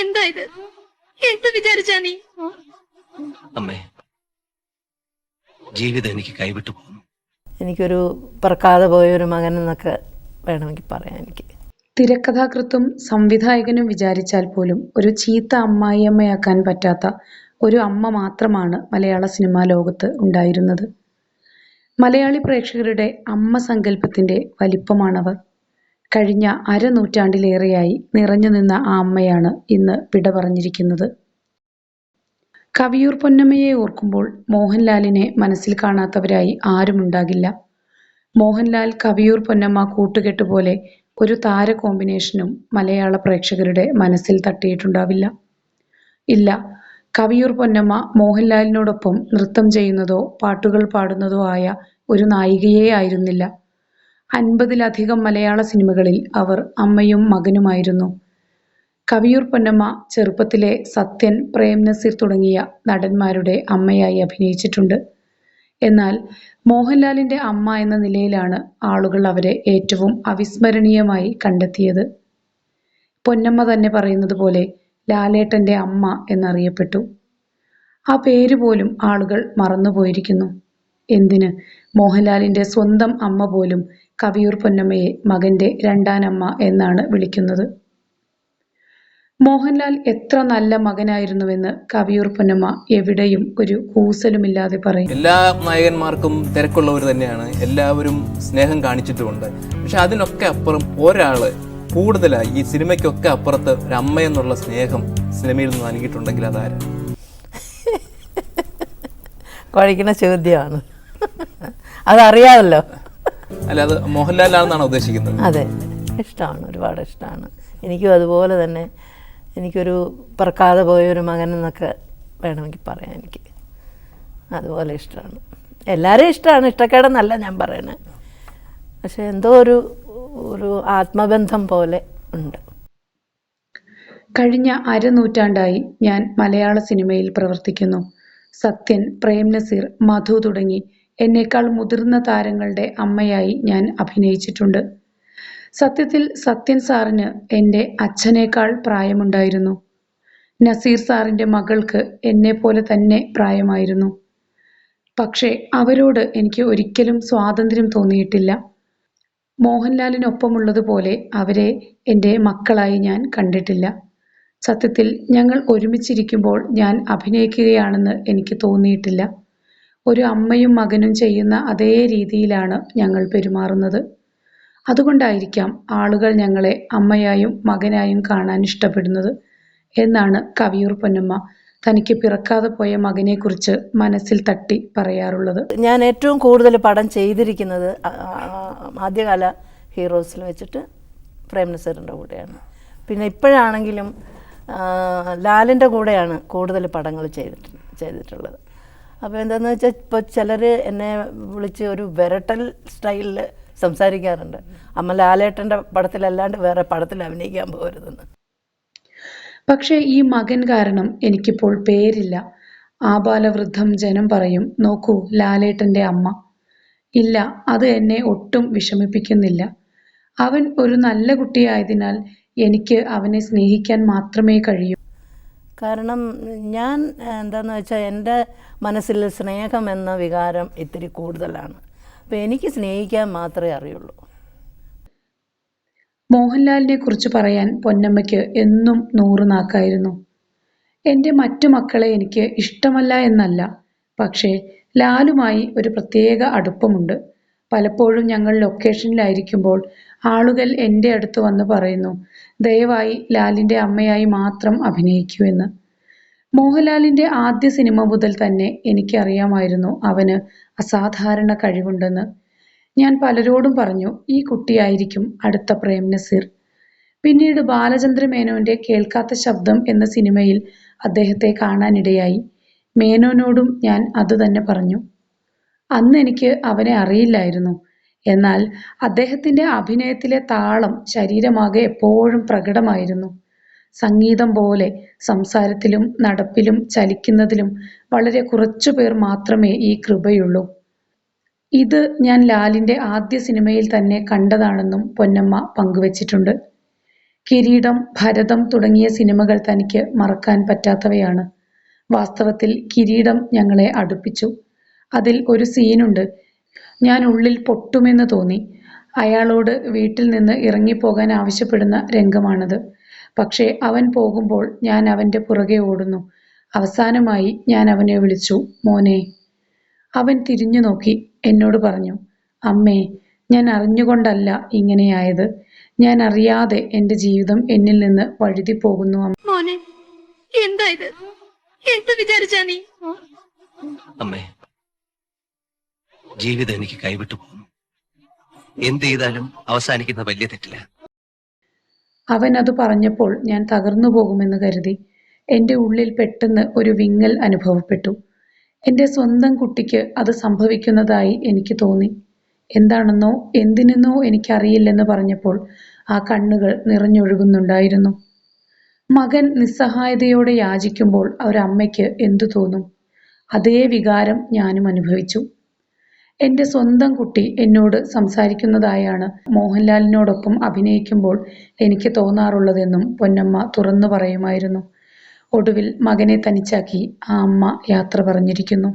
എന്താ ഇത്? എന്ത് വിചാരിച്ചാ നീ? അമ്മേ ജീവിതം എനിക്ക് കൈവിട്ടു പോകുന്നു എനിക്കൊരു പറക്കാതെ പോയ ഒരു മകൻ എന്നൊക്കെ വേണമെങ്കിൽ പറയാം എനിക്ക്. തിരക്കഥാകൃത്തും സംവിധായകനും വിചാരിച്ചാൽ പോലും ഒരു ചീത്ത അമ്മായിയമ്മയാക്കാൻ പറ്റാത്ത ഒരു അമ്മ മാത്രമാണ് മലയാള സിനിമാ ലോകത്ത് ഉണ്ടായിരുന്നത്. മലയാളി പ്രേക്ഷകരുടെ അമ്മ സങ്കല്പത്തിന്റെ വലിപ്പമാണവർ. കഴിഞ്ഞ അരനൂറ്റാണ്ടിലേറെയായി നിറഞ്ഞു നിന്ന ആ അമ്മയാണ് ഇന്ന് വിട പറഞ്ഞിരിക്കുന്നത്. കവിയൂർ പൊന്നമ്മയെ ഓർക്കുമ്പോൾ മോഹൻലാലിനെ മനസ്സിൽ കാണാത്തവരായി ആരുമുണ്ടാകില്ല മോഹൻലാൽ കവിയൂർ പൊന്നമ്മ കൂട്ടുകെട്ട് പോലെ ഒരു താര കോമ്പിനേഷനും മലയാള പ്രേക്ഷകരുടെ മനസ്സിൽ തട്ടിയിട്ടുണ്ടാവില്ല. ഇല്ല കവിയൂർ പൊന്നമ്മ മോഹൻലാലിനോടൊപ്പം നൃത്തം ചെയ്യുന്നതോ പാട്ടുകൾ പാടുന്നതോ ആയ ഒരു നായികയെ ആയിരുന്നില്ല. അൻപതിലധികം മലയാള സിനിമകളിൽ അവർ അമ്മയും മകനുമായിരുന്നു. കവിയൂർ പൊന്നമ്മ ചെറുപ്പത്തിലെ സത്യൻ പ്രേം നസീർ തുടങ്ങിയ നടന്മാരുടെ അമ്മയായി അഭിനയിച്ചിട്ടുണ്ട്. എന്നാൽ മോഹൻലാലിന്റെ അമ്മ എന്ന നിലയിലാണ് ആളുകൾ അവരെ ഏറ്റവും അവിസ്മരണീയമായി കണ്ടെത്തിയത്. പൊന്നമ്മ തന്നെ പറയുന്നത് പോലെ ലാലേട്ടന്റെ അമ്മ എന്നറിയപ്പെട്ടു. ആ പേര് പോലും ആളുകൾ മറന്നുപോയിരിക്കുന്നു. എന്തിന്? മോഹൻലാലിന്റെ സ്വന്തം അമ്മ പോലും കവിയൂർ പൊന്നമ്മയെ മകന്റെ രണ്ടാനമ്മ എന്നാണ് വിളിക്കുന്നത്. മോഹൻലാൽ എത്ര നല്ല മകനായിരുന്നുവെന്ന് കവിയൂർ പൊന്നമ്മ എവിടെയും ഒരു കൂസലുമില്ലാതെ പറയും. എല്ലാ നായകന്മാർക്കും തിരക്കുള്ളവർ തന്നെയാണ്. എല്ലാവരും സ്നേഹം കാണിച്ചിട്ടുമുണ്ട്. പക്ഷെ അതിനൊക്കെ അപ്പുറം ഒരാൾ കൂടുതലായി ഈ സിനിമയ്ക്കൊക്കെ അപ്പുറത്ത് ഒരു അമ്മ എന്നുള്ള സ്നേഹം സിനിമയിൽ നിന്ന് നൽകിയിട്ടുണ്ടെങ്കിൽ അതാരാ? കുഴയ്ക്കുന്ന ചോദ്യമാണ്. അതറിയാമല്ലോ. അല്ല അത് മോഹൻലാലാണെന്നാണ് ഉദ്ദേശിക്കുന്നത്. അതെ ഇഷ്ടമാണ് ഒരുപാട് ഇഷ്ടമാണ് എനിക്കും അതുപോലെ തന്നെ എനിക്കൊരു പറക്കാതെ പോയ ഒരു മകൻ എന്നൊക്കെ വേണമെങ്കിൽ പറയാം എനിക്ക്. അതുപോലെ ഇഷ്ടമാണ് എല്ലാവരും ഇഷ്ടമാണ് ഇഷ്ടക്കേടെന്നല്ല ഞാൻ പറയണേ. പക്ഷെ എന്തോ ഒരു ഒരു ആത്മബന്ധം പോലെ ഉണ്ട്. കഴിഞ്ഞ അരനൂറ്റാണ്ടായി ഞാൻ മലയാള സിനിമയിൽ പ്രവർത്തിക്കുന്നു. സത്യൻ പ്രേം നസീർ മധു തുടങ്ങി എന്നേക്കാൾ മുതിർന്ന താരങ്ങളുടെ അമ്മയായി ഞാൻ അഭിനയിച്ചിട്ടുണ്ട്. സത്യത്തിൽ സത്യൻ സാറിന് എന്റെ അച്ഛനേക്കാൾ പ്രായമുണ്ടായിരുന്നു. നസീർ സാറിന്റെ മകൾക്ക് എന്നെപ്പോലെ തന്നെ പ്രായമായിരുന്നു. പക്ഷേ അവരോട് എനിക്ക് ഒരിക്കലും സ്വാതന്ത്ര്യം തോന്നിയിട്ടില്ല. മോഹൻലാലിനൊപ്പമുള്ളതുപോലെ അവരെ എന്റെ മക്കളായി ഞാൻ കണ്ടിട്ടില്ല. സത്യത്തിൽ ഞങ്ങൾ ഒരുമിച്ചിരിക്കുമ്പോൾ ഞാൻ അഭിനയിക്കുകയാണെന്ന് എനിക്ക് തോന്നിയിട്ടില്ല. ഒരു അമ്മയും മകനും ചെയ്യുന്ന അതേ രീതിയിലാണ് ഞങ്ങൾ പെരുമാറുന്നത്. അതുകൊണ്ടായിരിക്കാം ആളുകൾ ഞങ്ങളെ അമ്മയായും മകനായും കാണാൻ ഇഷ്ടപ്പെടുന്നത് എന്നാണ് കവിയൂർ പൊന്നമ്മ തനിക്ക് പിറക്കാതെ പോയ മകനെക്കുറിച്ച് മനസ്സിൽ തട്ടി പറയാറുള്ളത്. ഞാൻ ഏറ്റവും കൂടുതൽ പടം ചെയ്തിരിക്കുന്നത് ആദ്യകാല ഹീറോസിൽ വെച്ചിട്ട് പ്രേം നസീറിന്റെ കൂടെയാണ്. പിന്നെ ഇപ്പോഴാണെങ്കിലും ലാലിന്റെ കൂടെയാണ് കൂടുതൽ പടങ്ങൾ ചെയ്തിട്ട് ചെയ്തിട്ടുള്ളത്. അപ്പോൾ എന്താണെന്ന് വെച്ചാൽ ഇപ്പോൾ ചിലർ എന്നെ വിളിച്ച് ഒരു വിരട്ടൽ സ്റ്റൈലിൽ സംസാരിക്കാറുണ്ട്. അമ്മ ലാലേട്ടന്റെ പടത്തിലല്ലാണ്ട് വേറെ പടത്തിൽ അഭിനയിക്കാൻ പോകരുതെന്ന്. പക്ഷേ ഈ മകൻ കാരണം എനിക്കിപ്പോൾ പേരില്ല. ആബാലവൃദ്ധം ജനം പറയും നോക്കൂ ലാലേട്ടന്റെ അമ്മ. ഇല്ല അത് എന്നെ ഒട്ടും വിഷമിപ്പിക്കുന്നില്ല. അവൻ ഒരു നല്ല കുട്ടിയായതിനാൽ എനിക്ക് അവനെ സ്നേഹിക്കാൻ മാത്രമേ കഴിയൂ. കാരണം ഞാൻ എന്താണെന്ന് വെച്ചാൽ എന്റെ മനസ്സിൽ സ്നേഹം എന്ന വികാരം ഇത്തിരി കൂടുതലാണ്. അപ്പോൾ എനിക്ക് സ്നേഹിക്കാൻ മാത്രമേ അറിയുള്ളൂ. മോഹൻലാലിനെ കുറിച്ച് പറയാൻ പൊന്നമ്മയ്ക്ക് എന്നും നൂറ് നാക്കായിരുന്നു. എന്റെ മറ്റു മക്കളെ എനിക്ക് ഇഷ്ടമല്ല എന്നല്ല. പക്ഷേ ലാലുമായി ഒരു പ്രത്യേക അടുപ്പമുണ്ട്. പലപ്പോഴും ഞങ്ങൾ ലൊക്കേഷനിലായിരിക്കുമ്പോൾ ആളുകൾ എന്റെ അടുത്ത് വന്ന് പറയുന്നു ദയവായി ലാലിന്റെ അമ്മയായി മാത്രം അഭിനയിക്കൂ എന്ന്. മോഹൻലാലിന്റെ ആദ്യ സിനിമ മുതൽ തന്നെ എനിക്കറിയാമായിരുന്നു അവന് അസാധാരണ കഴിവുണ്ടെന്ന്. ഞാൻ പലരോടും പറഞ്ഞു ഈ കുട്ടിയായിരിക്കും അടുത്ത പ്രേം നസീർ. പിന്നീട് ബാലചന്ദ്ര മേനോന്റെ കേൾക്കാത്ത ശബ്ദം എന്ന സിനിമയിൽ അദ്ദേഹത്തെ കാണാനിടയായി. മേനോനോടും ഞാൻ അത് തന്നെ പറഞ്ഞു. അന്ന് എനിക്ക് അവനെ അറിയില്ലായിരുന്നു. എന്നാൽ അദ്ദേഹത്തിന്റെ അഭിനയത്തിലെ താളം ശരീരമാകെ എപ്പോഴും പ്രകടമായിരുന്നു. സംഗീതം പോലെ സംസാരത്തിലും നടപ്പിലും ചലിക്കുന്നതിലും വളരെ കുറച്ചു പേർ മാത്രമേ ഈ കൃപയുള്ളൂ. ഇത് ഞാൻ ലാലിന്റെ ആദ്യ സിനിമയിൽ തന്നെ കണ്ടതാണെന്നും പൊന്നമ്മ പങ്കുവച്ചിട്ടുണ്ട്. കിരീടം ഭരതം തുടങ്ങിയ സിനിമകൾ തനിക്ക് മറക്കാൻ പറ്റാത്തവയാണ്. വാസ്തവത്തിൽ കിരീടം ഞങ്ങളെ അടുപ്പിച്ചു. അതിൽ ഒരു സീനുണ്ട് ഞാൻ ഉള്ളിൽ പൊട്ടുമെന്ന് തോന്നി. അയാളോട് വീട്ടിൽ നിന്ന് ഇറങ്ങിപ്പോകാൻ ആവശ്യപ്പെടുന്ന രംഗമാണത്. പക്ഷേ അവൻ പോകുമ്പോൾ ഞാൻ അവന്റെ പുറകെ ഓടുന്നു. അവസാനമായി ഞാൻ അവനെ വിളിച്ചു മോനെ. അവൻ തിരിഞ്ഞു നോക്കി എന്നോട് പറഞ്ഞു അമ്മേ ഞാൻ അറിഞ്ഞുകൊണ്ടല്ല ഇങ്ങനെയായത്. ഞാൻ അറിയാതെ എന്റെ ജീവിതം എന്നിൽ നിന്ന് വഴുതി പോകുന്നു അമ്മ. മോനെ എന്താ ഇത്? എന്ത് വിചാരിച്ചാ നീ? അമ്മേ ജീവിതം എനിക്ക് കൈവിട്ടു പോകുന്നു. എന്ത് ചെയ്താലും അവസാനിക്കുന്ന വലിയ തെറ്റില്ല. അവൻ അത് പറഞ്ഞപ്പോൾ ഞാൻ തകർന്നു പോകുമെന്ന് കരുതി എന്റെ ഉള്ളിൽ പെട്ടെന്ന് ഒരു വിങ്ങൽ അനുഭവപ്പെട്ടു. എന്റെ സ്വന്തം കുട്ടിക്ക് അത് സംഭവിക്കുന്നതായി എനിക്ക് തോന്നി. എന്താണെന്നോ എന്തിനെന്നോ എനിക്കറിയില്ലെന്ന് പറഞ്ഞപ്പോൾ ആ കണ്ണുകൾ നിറഞ്ഞൊഴുകുന്നുണ്ടായിരുന്നു. മകൻ നിസ്സഹായതയോടെ യാചിക്കുമ്പോൾ ഒരമ്മയ്ക്ക് എന്തു തോന്നും? അതേ വികാരം ഞാനും അനുഭവിച്ചു. എന്റെ സ്വന്തം കുട്ടി എന്നോട് സംസാരിക്കുന്നതായാണ് മോഹൻലാലിനോടൊപ്പം അഭിനയിക്കുമ്പോൾ എനിക്ക് തോന്നാറുള്ളതെന്നും പൊന്നമ്മ തുറന്നു പറയുമായിരുന്നു. ഒടുവിൽ മകനെ തനിച്ചാക്കി ആ അമ്മ യാത്ര പറഞ്ഞിരിക്കുന്നു.